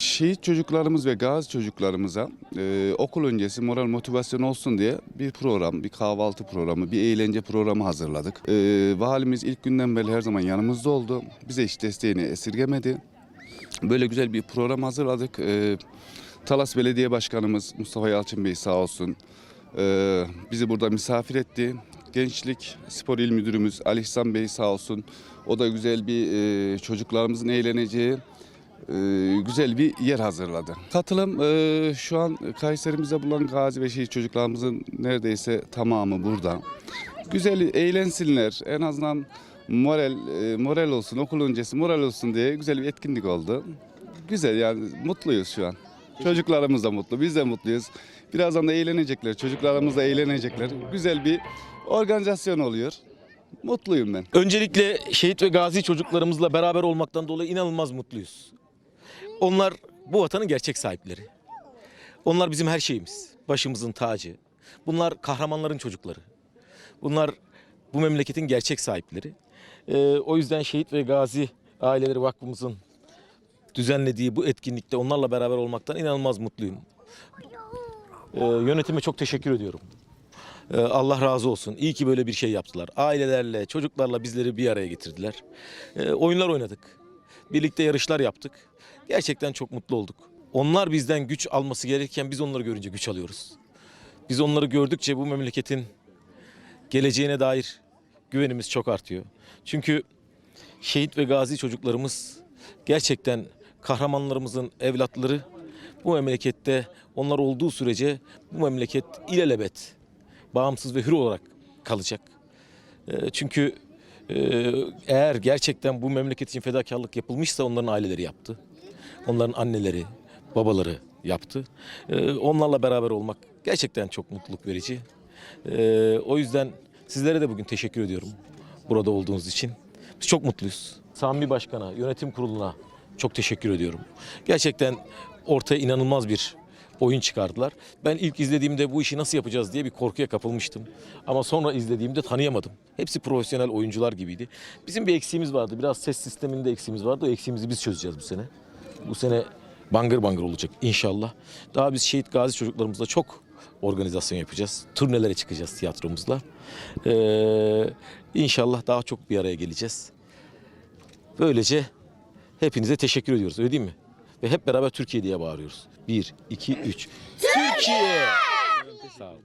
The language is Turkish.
Şehit çocuklarımız ve gazi çocuklarımıza e, okul öncesi moral motivasyon olsun diye bir program, bir kahvaltı programı, bir eğlence programı hazırladık. E, valimiz ilk günden beri her zaman yanımızda oldu. Bize hiç desteğini esirgemedi. Böyle güzel bir program hazırladık. E, Talas Belediye Başkanımız Mustafa Yalçın Bey sağ olsun e, bizi burada misafir etti. Gençlik Spor İl Müdürümüz Ali Bey sağ olsun. O da güzel bir e, çocuklarımızın eğleneceği güzel bir yer hazırladı. Katılım e, şu an Kayserimizde bulunan gazi ve şehit çocuklarımızın neredeyse tamamı burada. Güzel eğlensinler. En azından moral e, moral olsun, okul öncesi moral olsun diye güzel bir etkinlik oldu. Güzel yani mutluyuz şu an. Çocuklarımız da mutlu, biz de mutluyuz. Birazdan da eğlenecekler, çocuklarımız da eğlenecekler. Güzel bir organizasyon oluyor. Mutluyum ben. Öncelikle şehit ve gazi çocuklarımızla beraber olmaktan dolayı inanılmaz mutluyuz. Onlar bu vatanın gerçek sahipleri. Onlar bizim her şeyimiz. Başımızın tacı. Bunlar kahramanların çocukları. Bunlar bu memleketin gerçek sahipleri. Ee, o yüzden şehit ve gazi aileleri vakfımızın düzenlediği bu etkinlikte onlarla beraber olmaktan inanılmaz mutluyum. Ee, yönetime çok teşekkür ediyorum. Ee, Allah razı olsun. İyi ki böyle bir şey yaptılar. Ailelerle, çocuklarla bizleri bir araya getirdiler. Ee, oyunlar oynadık. Birlikte yarışlar yaptık. Gerçekten çok mutlu olduk. Onlar bizden güç alması gerekirken biz onları görünce güç alıyoruz. Biz onları gördükçe bu memleketin geleceğine dair güvenimiz çok artıyor. Çünkü şehit ve gazi çocuklarımız gerçekten kahramanlarımızın evlatları bu memlekette onlar olduğu sürece bu memleket ilelebet bağımsız ve hür olarak kalacak. Ee, Çünkü e, eğer gerçekten bu memleket için fedakarlık yapılmışsa onların aileleri yaptı. Onların anneleri, babaları yaptı. Ee, Onlarla beraber olmak gerçekten çok mutluluk verici. Ee, O yüzden sizlere de bugün teşekkür ediyorum burada olduğunuz için. Biz çok mutluyuz. Sami Başkan'a, yönetim kuruluna çok teşekkür ediyorum. Gerçekten ortaya inanılmaz bir oyun çıkardılar. Ben ilk izlediğimde bu işi nasıl yapacağız diye bir korkuya kapılmıştım. Ama sonra izlediğimde tanıyamadım. Hepsi profesyonel oyuncular gibiydi. Bizim bir eksiğimiz vardı. Biraz ses sisteminde eksiğimiz vardı. O eksiğimizi biz çözeceğiz bu sene. Bu sene bangır bangır olacak inşallah. Daha biz şehit gazi çocuklarımızla çok organizasyon yapacağız. Turnelere çıkacağız tiyatromuzla. Ee, inşallah daha çok bir araya geleceğiz. Böylece hepinize teşekkür ediyoruz öyle değil mi? Ve hep beraber Türkiye diye bağırıyoruz. Bir, iki, üç. Türkiye! Sağ olun.